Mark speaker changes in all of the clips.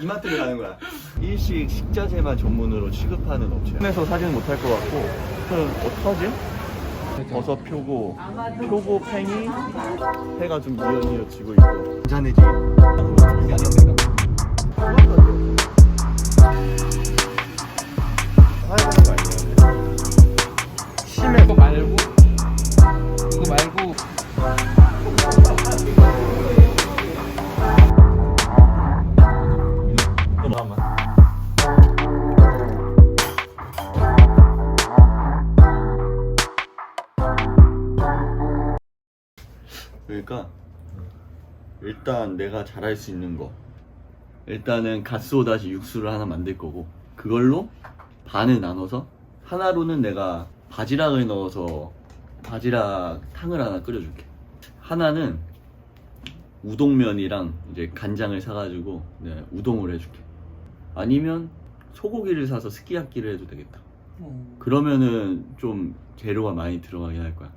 Speaker 1: 이마트를 가는 거야. 일식 식자재만 전문으로 취급하는 업체야. 에서 사진 못할 것 같고, 그럼 어떡하지? 버섯 표고, 표고 팽이, 해가 좀 뉘엿뉘엿 지고 있고. 잔해지. 그러니까 일단 내가 잘할 수 있는 거 일단은 가스오 다시 육수를 하나 만들 거고 그걸로 반을 나눠서 하나로는 내가 바지락을 넣어서 바지락 탕을 하나 끓여줄게 하나는 우동면이랑 이제 간장을 사가지고 네, 우동을 해줄게. 아니면 소고기를 사서 스키야키를 해도 되겠다. 그러면은 좀 재료가 많이 들어가긴 할 거야.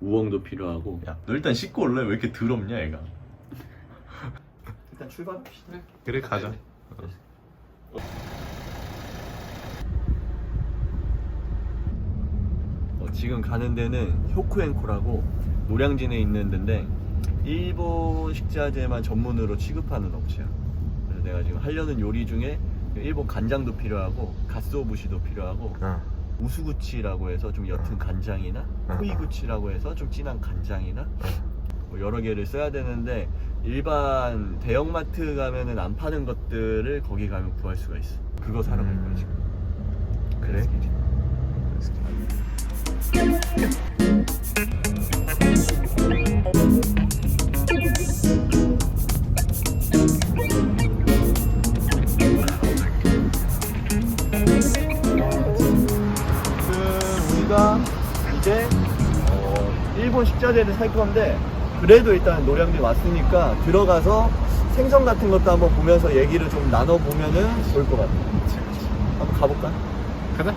Speaker 1: 우엉도 필요하고.
Speaker 2: 야, 너 일단 씻고 올래? 왜 이렇게 더럽냐, 얘가?
Speaker 1: 일단 출발합시다.
Speaker 2: 그래, 가자.
Speaker 1: 어, 지금 가는 데는 효쿠엔코라고 노량진에 있는 데인데 일본 식자재만 전문으로 취급하는 업체야. 그래서 내가 지금 하려는 요리 중에 일본 간장도 필요하고 가스오부시도 필요하고
Speaker 2: 어.
Speaker 1: 우수구치라고 해서 좀 옅은 간장이나 코이구치라고 해서 좀 진한 간장이나 뭐 여러 개를 써야 되는데 일반 대형마트 가면은 안 파는 것들을 거기 가면 구할 수가 있어. 그거 사러 갈 거야 지금. 이제 어, 일본 식자재를 살 건데 그래도 일단 노량진 왔으니까 들어가서 생선 같은 것도 한번 보면서 얘기를 좀 나눠보면은 좋을 것 같아. 한번 가볼까?
Speaker 3: 가자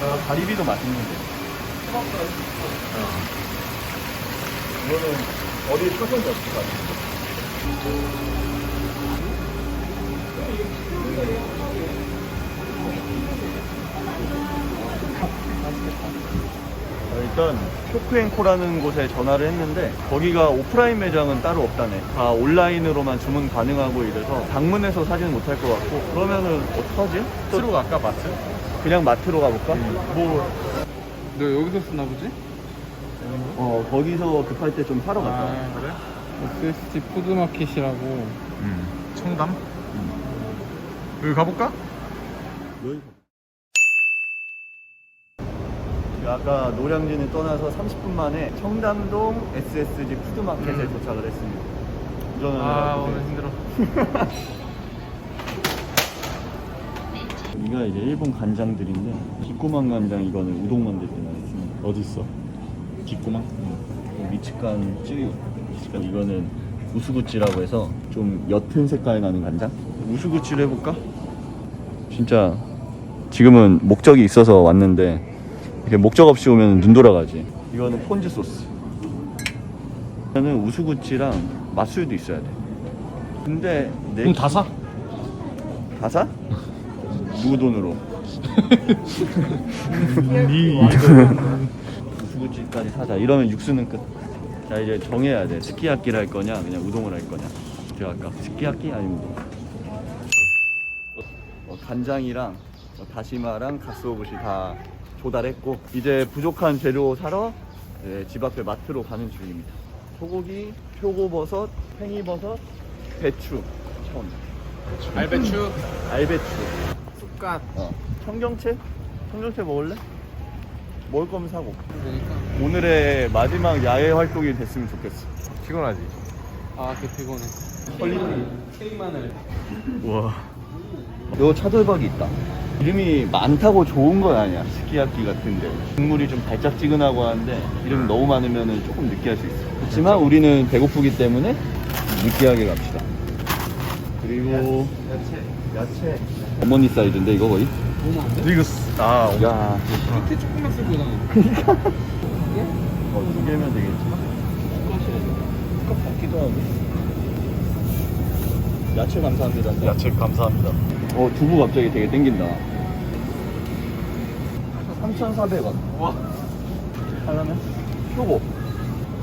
Speaker 1: 어, 가리비도 맛있는데. 어. 이거는 어디 사선이 없을 것 같아. 어, 일단 쇼크앤코라는 곳에 전화를 했는데 거기가 오프라인 매장은 따로 없다네 다 온라인으로만 주문 가능하고 이래서 방문해서 사진은 못할 것 같고 그러면은 어떡하지? 또
Speaker 2: 트로 아까 마트?
Speaker 1: 그냥 마트로 가볼까? 뭐
Speaker 3: 너 여기서 쓰나 보지?
Speaker 1: 어, 거기서 급할 때 좀 사러 갔다
Speaker 3: 아 그래? SSG 푸드마켓이라고
Speaker 2: 응. 청담? 여기 가볼까?
Speaker 1: 아까 노량진을 떠나서 30분 만에 청담동 SSG 푸드마켓에
Speaker 3: 음.
Speaker 1: 도착을 했습니다 운전을
Speaker 3: 아. 오늘 힘들어
Speaker 1: 이가 이제 일본 간장들인데 기꼬만 간장 이거는 우동 만들 때 많이 쓰는 거. 어디 있어?
Speaker 2: 기꼬망?
Speaker 1: 미츠간 찌 미츠간 이거는 우수구찌라고 해서 좀 옅은 색깔 나는 간장 우수구찌를 해볼까? 진짜 지금은 목적이 있어서 왔는데 이렇게 목적 없이 오면 눈 돌아가지 이거는 폰즈 소스 이거는 우수구찌랑 맛술도 있어야 돼 근데 내
Speaker 2: 그럼 다 사?
Speaker 1: 다 사? 누구 돈으로?
Speaker 2: 니
Speaker 1: 우수구찌까지 사자. 이러면 육수는 끝. 자 이제 정해야 돼. 스키야키를 할 거냐, 그냥 우동을 할 거냐. 제가 아까 스키야키 아니면 우동. 어, 간장이랑 어, 다시마랑 가스오부시 다 조달했고 이제 부족한 재료 사러 예, 집 앞에 마트로 가는 중입니다. 소고기, 표고버섯, 팽이버섯, 배추, 천,
Speaker 3: 알배추
Speaker 1: 알배추.
Speaker 3: 쑥갓
Speaker 1: 어. 청경채? 청경채 먹을래? 먹을 거면 사고.
Speaker 3: 그러니까
Speaker 1: 오늘의 마지막 야외 활동이 됐으면 좋겠어.
Speaker 2: 피곤하지?
Speaker 3: 아 개 피곤해
Speaker 1: 퀄리티.
Speaker 3: K마늘
Speaker 1: 우와. 요 차돌박이 있다. 이름이 많다고 좋은 건 아니야. 스키야키 같은데. 국물이 좀 달짝지근하고 하는데 이름 너무 많으면 조금 느끼할 수 있어. 그렇지만 우리는 배고프기 때문에 느끼하게 갑시다. 그리고
Speaker 3: 야채
Speaker 1: 야채. 어머니 사이즈인데 이거 거의?
Speaker 3: 너무 안 돼?
Speaker 2: 이거, 쓰- 아,
Speaker 1: 야.
Speaker 3: 이렇게 조금만 쓰고 나
Speaker 1: 어, 두 개면 되겠지. 깔끔하고. 야채 감사합니다.
Speaker 2: 야채 감사합니다.
Speaker 1: 어 두부 갑자기 되게 땡긴다. 3,400원.
Speaker 3: 와.
Speaker 1: 하려면 표고.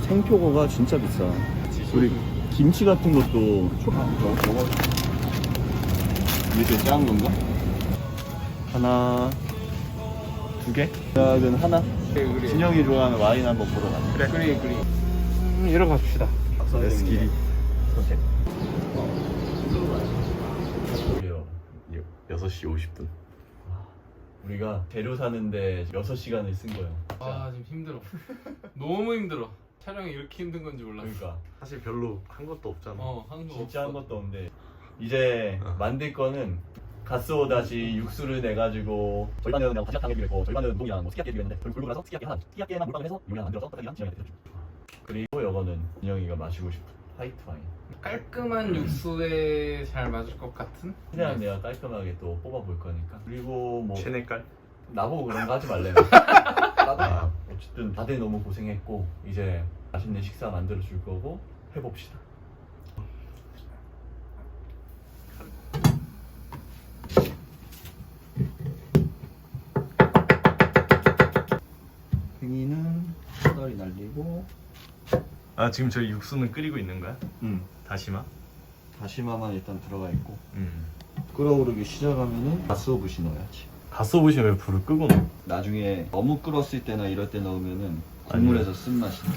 Speaker 1: 생표고가 진짜 비싸. 우리 김치 같은 것도 초 아, 먹어. 먹어. 이게 제일 작은 건가? 하나, 두 개? 작은 하나.
Speaker 3: 그래 그래.
Speaker 1: 진영이 좋아하는 와인 한번 보러 가자.
Speaker 3: 그래 그래 그래. 음, 이러 갑시다.
Speaker 1: 레스키리 선택. 무려 6시 50분. 우리가 재료 사는데 6시간을 쓴 거예요.
Speaker 3: 아 지금 힘들어. 너무 힘들어. 촬영이 이렇게 힘든 건지 몰랐어.
Speaker 1: 그러니까
Speaker 2: 사실 별로 한 것도 없잖아.
Speaker 3: 어 한거
Speaker 1: 진짜 한 것도 없는데 이제 만들 거는 가스오 다시 육수를 내 가지고 절반은 그냥 다시락탕에 비했고 절반은 우동이랑 뭐 스키야끼에 비했는데 골고루 나서 스키야끼 하나 스키야끼에만 물방울 해서 요리랑 만들어서 떡볶이랑 진영이한테 드려줘 그리고 이거는 진영이가 마시고 싶은 화이트 와인
Speaker 3: 깔끔한 육수에 잘 맞을 것 같은.
Speaker 1: 그냥 내가 깔끔하게 또 뽑아볼 거니까 그리고 뭐
Speaker 2: 체내깔?
Speaker 1: 나보고 그런 거 하지 말래요
Speaker 2: 아.
Speaker 1: 어쨌든 다들 너무 고생했고 이제 맛있는 식사 만들어 줄 거고 해봅시다 팽이는 사다리 날리고
Speaker 2: 아 지금 저희 육수는 끓이고 있는 거야?
Speaker 1: 음,
Speaker 2: 다시마?
Speaker 1: 다시마만 일단 들어가 있고
Speaker 2: 음.
Speaker 1: 끓어오르기 시작하면은 가스오브시 넣어야지
Speaker 2: 가스오브시 왜 불을 끄고 넣어?
Speaker 1: 나중에 너무 끓었을 때나 이럴 때 넣으면은 국물에서 쓴맛이 나.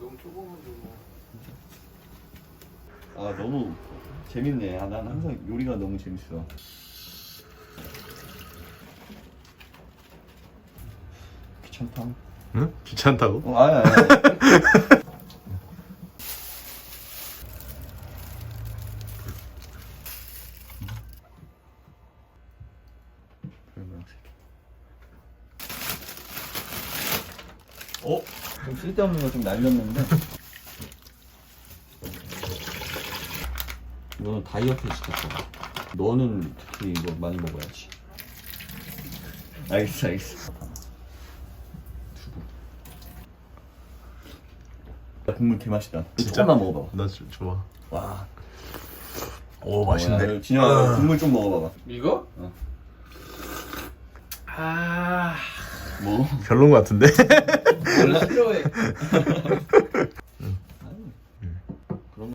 Speaker 3: 너무 조금만
Speaker 1: 아 너무 재밌네. 아, 난 항상 요리가 너무 재밌어. 귀찮다.
Speaker 2: 응? 귀찮다고?
Speaker 1: 어, 아니 아니. 어? 좀 쓸데없는 거 좀 날렸는데 이거는 다이어트 시켰어 너는 특히 이거 많이 먹어야지 알겠어 알겠어 두부 야, 국물 개 맛있다
Speaker 2: 진짜?
Speaker 1: 조금만 먹어봐봐
Speaker 2: 나 주, 좋아. 와오
Speaker 1: 어, 야, 진영아 국물 좀 먹어봐봐
Speaker 3: 이거?
Speaker 1: 어.
Speaker 3: 아
Speaker 1: 뭐?
Speaker 2: 별론 것 같은데?
Speaker 3: 싫어해.
Speaker 1: 그럼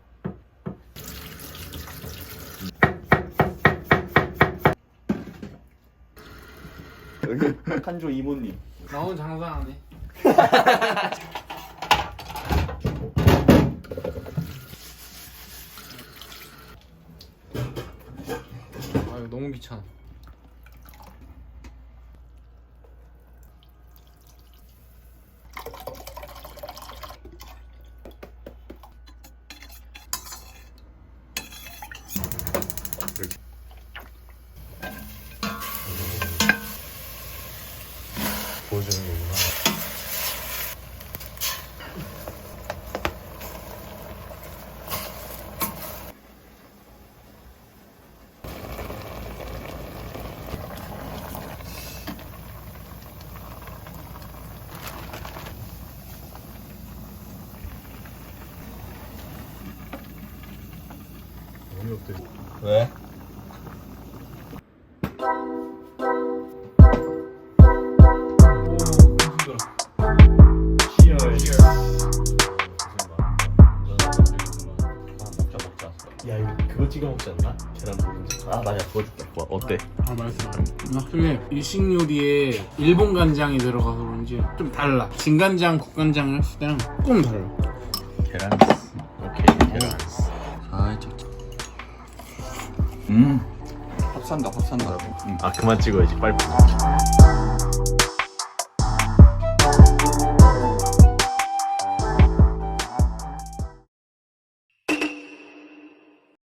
Speaker 1: 여기 한조 이모님
Speaker 3: 나 오늘 장사 안 해. 이거 너무 귀찮아.
Speaker 2: 보여주는 거구나. 어때?
Speaker 1: 왜?
Speaker 2: 야 이거 그거 찍어 먹지 않나? 계란 볶음밥.
Speaker 1: 아 맞아
Speaker 2: 어때?
Speaker 3: 아 맛있어. 확실히 일식 요리에 일본 간장이 들어가서 그런지 좀 달라. 진간장, 국간장을 했을 때랑 조금 달라.
Speaker 2: 계란.
Speaker 1: 음 합산다 합산다 음.
Speaker 2: 아 그만 찍어야지 빨리.